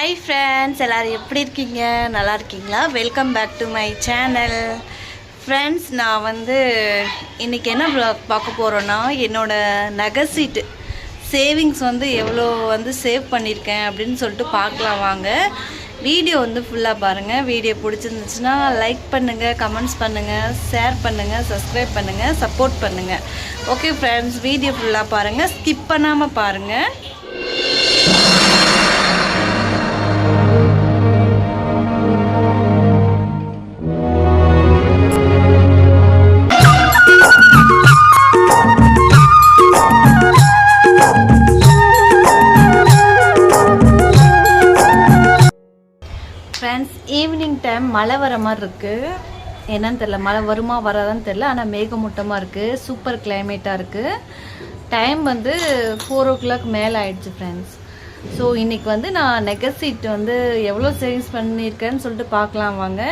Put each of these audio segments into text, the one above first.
Hi friends எல்லோரும் எப்படி இருக்கீங்க? நல்லா இருக்கீங்களா? Welcome back to my channel friends நான் வந்து இன்றைக்கி என்ன ப்ளாக் பார்க்க போகிறோன்னா என்னோடய நகை சீட்டு சேவிங்ஸ் வந்து எவ்வளோ வந்து சேவ் பண்ணியிருக்கேன் அப்படின்னு சொல்லிட்டு பார்க்கலாம் வாங்க. வீடியோ வந்து ஃபுல்லாக பாருங்கள் வீடியோ பிடிச்சிருந்துச்சுன்னா லைக் பண்ணுங்கள் கமெண்ட்ஸ் பண்ணுங்கள் ஷேர் பண்ணுங்கள் சப்ஸ்கிரைப் பண்ணுங்கள் சப்போர்ட் பண்ணுங்கள் ஓகே ஃப்ரெண்ட்ஸ் வீடியோ ஃபுல்லாக பாருங்கள் ஸ்கிப் பண்ணாமல் பாருங்கள் ஃப்ரெண்ட்ஸ் ஈவினிங் டைம் மழை வர மாதிரி இருக்குது என்னன்னு தெரில மழை வருமா வராதான்னு தெரில ஆனால் மேகமூட்டமாக இருக்குது சூப்பர் கிளைமேட்டாக இருக்குது டைம் வந்து ஃபோர் ஓ கிளாக் மேலே ஆயிடுச்சு ஃப்ரெண்ட்ஸ் ஸோ இன்றைக்கி வந்து நான் நெகசீட் வந்து எவ்வளோ சேவிங்ஸ் பண்ணியிருக்கேன்னு சொல்லிட்டு பார்க்கலாம் வாங்க.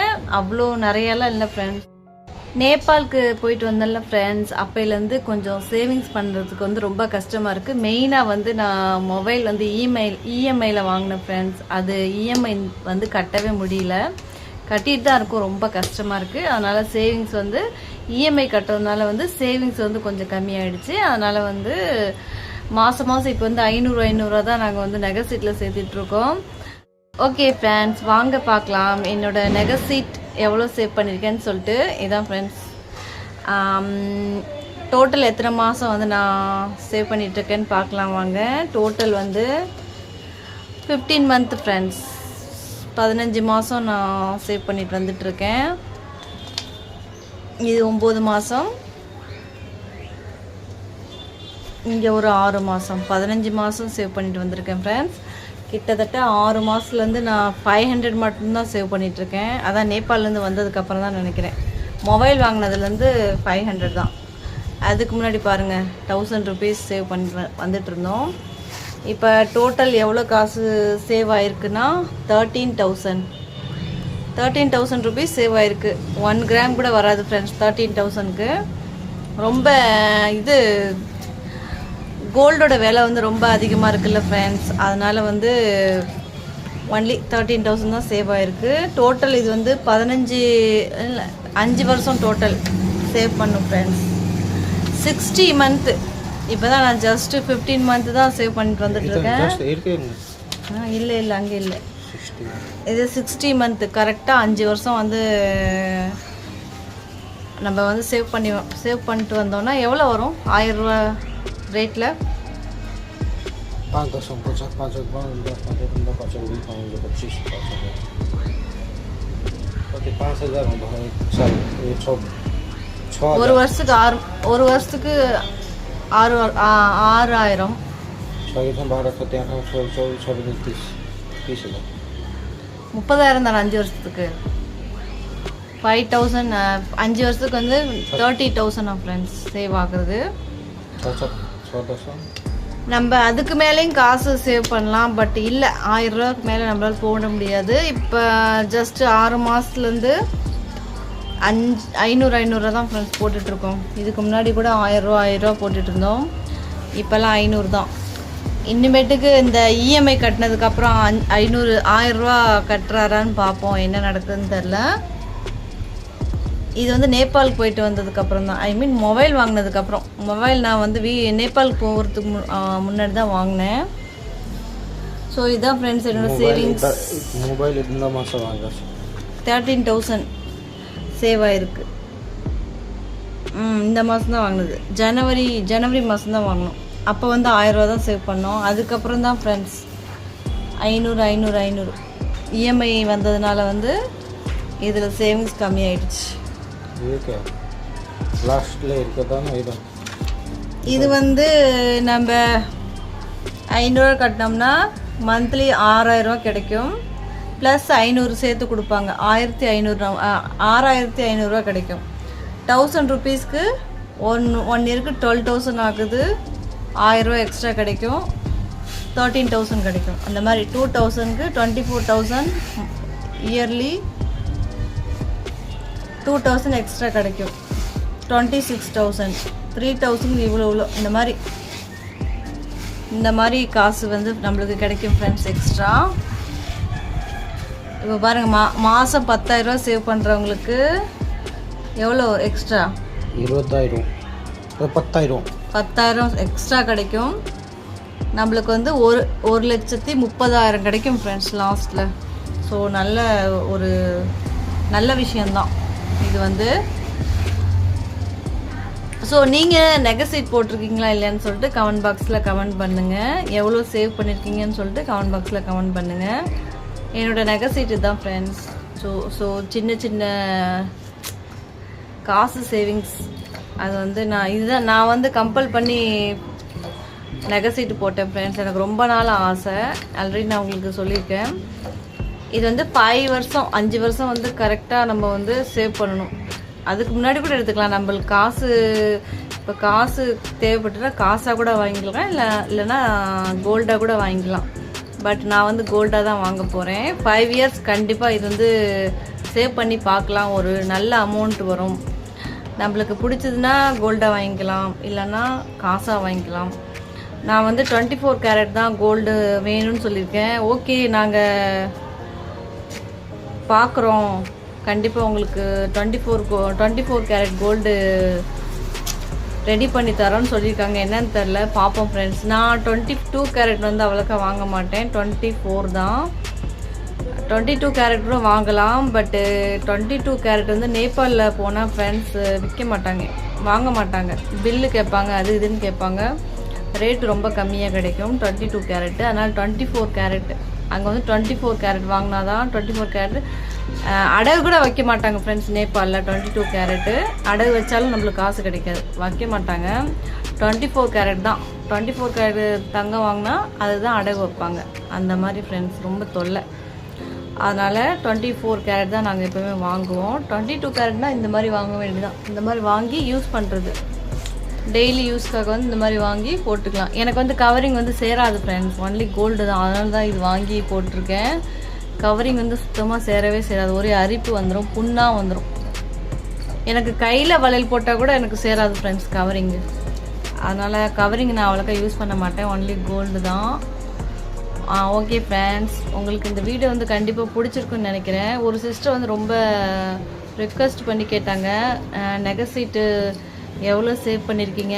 அவ்வளோ நிறையெல்லாம் இல்லை ஃப்ரெண்ட்ஸ் நேபாளுக்கு போயிட்டு வந்தேன்ல ஃப்ரெண்ட்ஸ் அப்போலேருந்து கொஞ்சம் சேவிங்ஸ் பண்ணுறதுக்கு வந்து ரொம்ப கஷ்டமாக இருக்குது மெயினாக வந்து நான் மொபைல் வந்து இமெயில் இஎம்ஐயில் வாங்கினேன் ஃப்ரெண்ட்ஸ் அது இஎம்ஐ வந்து கட்டவே முடியல. கட்டிட்டு தான் இருக்கும். ரொம்ப கஷ்டமாக இருக்குது அதனால் சேவிங்ஸ் வந்து இஎம்ஐ கட்டுறதுனால வந்து சேவிங்ஸ் வந்து கொஞ்சம் கம்மியாயிடுச்சு. அதனால் வந்து மாதம் மாதம் இப்போ வந்து ஐநூறு ஐநூறுரூவா தான் நாங்கள் வந்து நெகசீட்டில் சேர்த்துட்ருக்கோம் ஓகே ஃப்ரெண்ட்ஸ் வாங்க பார்க்கலாம். என்னோட நெகை சீட் எவ்வளோ சேவ் பண்ணியிருக்கேன்னு சொல்லிட்டு இதான் ஃப்ரெண்ட்ஸ் டோட்டல் எத்தனை மாதம் வந்து நான் சேவ் பண்ணிகிட்ருக்கேன்னு பார்க்கலாம் வாங்க. டோட்டல் வந்து ஃபிஃப்டீன் மந்த் ஃப்ரெண்ட்ஸ் பதினஞ்சு மாதம் நான் சேவ் பண்ணிட்டு வந்துட்டுருக்கேன். இது ஒம்பது மாதம் இங்கே ஒரு ஆறு மாதம் பதினஞ்சு மாதம் சேவ் பண்ணிட்டு வந்திருக்கேன் ஃப்ரெண்ட்ஸ் கிட்டத்தட்ட ஆறு மாதத்துலேருந்து நான் ஃபைவ் ஹண்ட்ரட் மட்டும்தான் சேவ் பண்ணிகிட்ருக்கேன் அதான் நேபாள்லேருந்து வந்ததுக்கப்புறம் தான் நினைக்கிறேன். மொபைல் வாங்கினதுலேருந்து ஃபைவ் ஹண்ட்ரட் தான். அதுக்கு முன்னாடி பாருங்கள் தௌசண்ட் ருபீஸ் சேவ் பண்ணி வந்துட்டுருந்தோம். இப்போ டோட்டல் எவ்வளோ காசு சேவ் ஆயிருக்குன்னா thirteen thousand thirteen thousand rupees save ஆயிருக்கு. ஒன் கிராம் கூட வராது ஃப்ரெண்ட்ஸ் தேர்ட்டீன் தௌசண்ட்க்கு ரொம்ப இது கோல்டோட விலை வந்து ரொம்ப அதிகமாக இருக்குல்ல ஃப்ரெண்ட்ஸ் அதனால் வந்து ஒன்லி தேர்ட்டீன் தௌசண்ட் தான் சேவ் ஆயிருக்கு. டோட்டல் இது வந்து பதினஞ்சு இல்லை அஞ்சு வருஷம் டோட்டல் சேவ் பண்ணும் ஃப்ரெண்ட்ஸ் சிக்ஸ்டி மந்த்து இப்போ தான் நான் ஜஸ்ட்டு ஃபிஃப்டீன் மந்த்து தான் சேவ் பண்ணிட்டு வந்துட்டு இருக்கேன். ஆ இல்லை இல்லை அங்கே இல்லை. இது சிக்ஸ்டி மந்த்து கரெக்டாக அஞ்சு வருஷம் வந்து நம்ம வந்து சேவ் பண்ணி சேவ் பண்ணிட்டு வந்தோம்னா எவ்வளோ வரும்? ஆயிரம் ரூபா ரேட்டில் પાંચ દસો પચાસ પાંચ પાંચ દસ પાંચ પંદર પાંચ વીસ પાંચ પચીસ પાંચ પાંચ હજાર છ ஒரு வருஷத்துக்கு ஆறு ஒரு வருஷத்துக்கு ஆறு ஆறாயிரம். முப்பதாயிரம் தானே அஞ்சு வருஷத்துக்கு. ஃபைவ் தௌசண்ட் அஞ்சு வருஷத்துக்கு வந்து thirty thousand off friends save ஆகுறது. நம்ம அதுக்கு மேலேயும் காசு சேவ் பண்ணலாம் பட் இல்லை ஆயிரம் ரூபாய்க்கு மேலே நம்மளால் போட முடியாது. இப்போ ஜஸ்ட் ஆறு மாதத்துலேருந்து அஞ்சு ஐநூறு ஐநூறுரூவா தான் ஃப்ரெண்ட்ஸ் போட்டுட்ருக்கோம். இதுக்கு முன்னாடி கூட ஆயிரரூவா ஆயிரரூவா போட்டுட்ருந்தோம். இப்போல்லாம் ஐநூறு தான். இனிமேட்டுக்கு இந்த இஎம்ஐ கட்டினதுக்கப்புறம் அஞ் ஐநூறு ஆயிரரூவா கட்டுறாரான்னு பார்ப்போம் என்ன நடக்குதுன்னு தெரில இது வந்து நேபாளுக்கு போயிட்டு வந்ததுக்கப்புறம் தான். ஐ மீன் மொபைல் வாங்கினதுக்கப்புறம் மொபைல் நான் வந்து வீ நேபாளுக்கு போகிறதுக்கு முன்னாடி தான் வாங்கினேன். ஸோ இதுதான் ஃப்ரெண்ட்ஸ் என்னோட சேவிங்ஸ் மொபைல் இந்த மாதம் வாங்க. தேர்ட்டீன் தௌசண்ட் சேவ் ஆகிருக்கு ம் இந்த மாதம் தான் வாங்கினது. ஜனவரி ஜனவரி மாதம் தான் வாங்கினோம் அப்போ வந்து ஆயிரரூவா தான் சேவ் பண்ணோம். அதுக்கப்புறம் தான் ஃப்ரெண்ட்ஸ் ஐநூறு ஐநூறு ஐநூறு. இஎம்ஐ வந்ததுனால வந்து இதில் சேவிங்ஸ் கம்மியாயிடுச்சு. இதுக்கு லாஸ்ட்டில் இருக்கதானே இது இது வந்து நம்ம ஐநூறுரூவா கட்டினோம்னா மந்த்லி ஆறாயிரரூவா கிடைக்கும். ப்ளஸ் ஐநூறு சேர்த்து கொடுப்பாங்க. ஆயிரத்தி ஐநூறு ஆறாயிரத்தி ஐநூறுரூவா கிடைக்கும். தௌசண்ட் ருபீஸ்க்கு ஒன் ஒன் இயருக்கு டுவெல் தௌசண்ட் ஆகுது. ஆயிரரூவா எக்ஸ்ட்ரா கிடைக்கும். தேர்ட்டீன் தௌசண்ட் கிடைக்கும். அந்த மாதிரி டூ தௌசண்ட்க்கு twenty four thousand yearly two thousand extra கிடைக்கும். Twenty six thousand three thousand இவ்வளோ இவ்வளோ இந்த மாதிரி இந்த மாதிரி காசு வந்து நம்மளுக்கு கிடைக்கும் ஃப்ரெண்ட்ஸ் எக்ஸ்ட்ரா இப்போ பாருங்கள் மா மாதம் பத்தாயிரரூவா சேவ் பண்ணுறவங்களுக்கு எவ்வளோ எக்ஸ்ட்ரா இருபதாயிரம். பத்தாயிரம். பத்தாயிரம் எக்ஸ்ட்ரா கிடைக்கும். நம்மளுக்கு வந்து ஒரு ஒரு லட்சத்தி முப்பதாயிரம் கிடைக்கும் ஃப்ரெண்ட்ஸ் லாஸ்ட்டில் ஸோ நல்ல ஒரு நல்ல விஷயந்தான் இது வந்து ஸோ நீங்கள் நெகசைட் போட்டிருக்கீங்களா இல்லையான்னு சொல்லிட்டு கமெண்ட் பாக்ஸில் கமெண்ட் பண்ணுங்கள் எவ்வளோ சேவ் பண்ணியிருக்கீங்கன்னு சொல்லிட்டு கமெண்ட் பாக்ஸில் கமெண்ட் பண்ணுங்கள் என்னோட நெகசைட் இதுதான் ஃப்ரெண்ட்ஸ் ஸோ ஸோ சின்ன சின்ன காசு சேவிங்ஸ் அது வந்து நான் இதுதான் நான் வந்து கம்பல் பண்ணி நெகசைட்டு போட்டேன் ஃப்ரெண்ட்ஸ் எனக்கு ரொம்ப நாள் ஆசை. ஆல்ரெடி நான் உங்களுக்கு சொல்லியிருக்கேன். இது வந்து ஃபைவ் வருஷம் அஞ்சு வருஷம் வந்து கரெக்டாக நம்ம வந்து சேவ் பண்ணணும். அதுக்கு முன்னாடி கூட எடுத்துக்கலாம். நம்மளுக்கு காசு இப்போ காசு தேவைப்பட்டுனா காசாக கூட வாங்கிக்கலாம். இல்லை இல்லைன்னா கோல்டாக கூட வாங்கிக்கலாம். பட் நான் வந்து கோல்டாக தான் வாங்க போகிறேன் ஃபைவ் இயர்ஸ் கண்டிப்பாக இது வந்து சேவ் பண்ணி பார்க்கலாம். ஒரு நல்ல அமௌண்ட் வரும். நம்மளுக்கு பிடிச்சதுன்னா கோல்டாக வாங்கிக்கலாம். இல்லைன்னா காசாக வாங்கிக்கலாம். நான் வந்து டுவெண்ட்டி ஃபோர் கேரட் தான் கோல்டு வேணும்னு சொல்லியிருக்கேன். ஓகே நாங்கள் பார்க்குறோம் கண்டிப்பாக உங்களுக்கு டுவெண்ட்டி ஃபோர் கோ twenty four carat gold ready பண்ணி தரோன்னு சொல்லியிருக்காங்க. என்னன்னு தெரில பார்ப்போம் ஃப்ரெண்ட்ஸ் நான் டுவெண்ட்டி டூ கேரட் வந்து அவ்வளோக்கா வாங்க மாட்டேன். டுவெண்ட்டி ஃபோர் தான். டுவெண்ட்டி டூ கேரட் கூட வாங்கலாம். பட்டு டுவெண்ட்டி டூ கேரட் வந்து நேபாளில் போனால் ஃப்ரெண்ட்ஸ் விற்க மாட்டாங்க. வாங்க மாட்டாங்க. பில்லு கேட்பாங்க அது இதுன்னு கேட்பாங்க. ரேட் ரொம்ப கம்மியாக கிடைக்கும். டுவெண்ட்டி டூ கேரட்டு அதனால் டுவெண்ட்டி ஃபோர் கேரட் அங்கே வந்து டுவெண்ட்டி ஃபோர் கேரட் வாங்கினா தான் டுவெண்ட்டி ஃபோர் கேரட் அடகு கூட வைக்க மாட்டாங்க ஃப்ரெண்ட்ஸ் நேபாளில் டுவெண்ட்டி டூ கேரட்டு அடகு வச்சாலும் நம்மளுக்கு காசு கிடைக்காது. வைக்க மாட்டாங்க. டுவெண்ட்டி ஃபோர் கேரட் தான். டுவெண்ட்டி ஃபோர் கேரட் தங்கம் வாங்கினா அதுதான் அடகு வைப்பாங்க. அந்த மாதிரி ஃப்ரெண்ட்ஸ் ரொம்ப தொல்லை. அதனால் டுவெண்ட்டி ஃபோர் கேரட் தான் நாங்கள் எப்போவுமே வாங்குவோம். டுவெண்ட்டி டூ கேரட்னால் இந்த மாதிரி வாங்க வேண்டியதுதான். இந்த மாதிரி வாங்கி யூஸ் பண்ணுறது டெய்லி யூஸ்க்காக வந்து இந்த மாதிரி வாங்கி போட்டுக்கலாம். எனக்கு வந்து கவரிங் வந்து சேராது ஃப்ரெண்ட்ஸ் ஒன்லி கோல்டு தான். அதனால தான் இது வாங்கி போட்டிருக்கேன். கவரிங் வந்து சுத்தமாக சேரவே சேராது. ஒரே அரிப்பு வந்துடும் புண்ணாக வந்துடும் எனக்கு கையில் வளையல் போட்டால் கூட எனக்கு சேராது ஃப்ரெண்ட்ஸ் கவரிங்கு அதனால் கவரிங் நான் அவ்வளோக்கா யூஸ் பண்ண மாட்டேன். ஒன்லி கோல்டு தான். ஓகே ஃப்ரெண்ட்ஸ் உங்களுக்கு இந்த வீடியோ வந்து கண்டிப்பாக பிடிச்சிருக்குன்னு நினைக்கிறேன். ஒரு சிஸ்டர் வந்து ரொம்ப ரிக்வெஸ்ட் பண்ணி கேட்டாங்க. நெகசீட்டு எவ்வளோ சேவ் பண்ணியிருக்கீங்க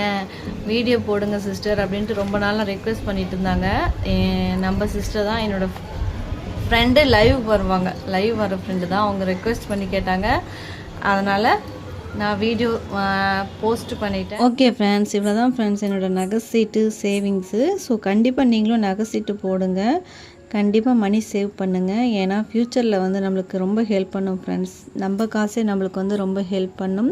வீடியோ போடுங்க சிஸ்டர் அப்படின்ட்டு ரொம்ப நாளாக ரெக்வெஸ்ட் பண்ணிட்டு இருந்தாங்க. என் நம்ம சிஸ்டர் தான் என்னோட ஃப்ரெண்டு லைவ் வருவாங்க. லைவ் வர ஃப்ரெண்டு தான் அவங்க ரெக்வெஸ்ட் பண்ணி கேட்டாங்க. அதனால் நான் வீடியோ போஸ்ட் பண்ணிட்டேன். ஓகே ஃப்ரெண்ட்ஸ் இவ்வளோ தான் ஃப்ரெண்ட்ஸ் என்னோடய நகை சீட்டு சேவிங்ஸு ஸோ கண்டிப்பாக நீங்களும் நகை சீட்டு போடுங்க. கண்டிப்பாக மணி சேவ் பண்ணுங்கள் ஏன்னா ஃப்யூச்சரில் வந்து நம்மளுக்கு ரொம்ப ஹெல்ப் பண்ணும் ஃப்ரெண்ட்ஸ் நம்ம காசே நம்மளுக்கு வந்து ரொம்ப ஹெல்ப் பண்ணும்.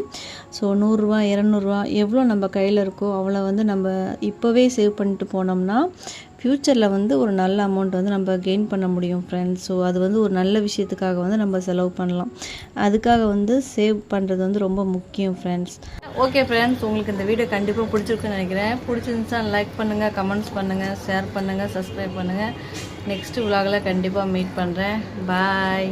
ஸோ நூறுரூவா இரநூறுவா எவ்வளோ நம்ம கையில் இருக்கோ அவ்வளோ வந்து நம்ம இப்போவே சேவ் பண்ணிட்டு போனோம்னா ஃப்யூச்சரில் வந்து ஒரு நல்ல அமௌண்ட் வந்து நம்ம கெயின் பண்ண முடியும் ஃப்ரெண்ட்ஸ் ஸோ அது வந்து ஒரு நல்ல விஷயத்துக்காக வந்து நம்ம செலவு பண்ணலாம். அதுக்காக வந்து சேவ் பண்ணுறது வந்து ரொம்ப முக்கியம் ஃப்ரெண்ட்ஸ் ஓகே ஃப்ரெண்ட்ஸ் உங்களுக்கு இந்த வீடியோ கண்டிப்பாக பிடிச்சிருக்குன்னு நினைக்கிறேன். பிடிச்சிருந்துச்சா லைக் பண்ணுங்கள் கமெண்ட்ஸ் பண்ணுங்கள் ஷேர் பண்ணுங்கள் சப்ஸ்கிரைப் பண்ணுங்கள் நெக்ஸ்ட் விலாகில் கண்டிப்பாக மீட் பண்ணுறேன் பாய்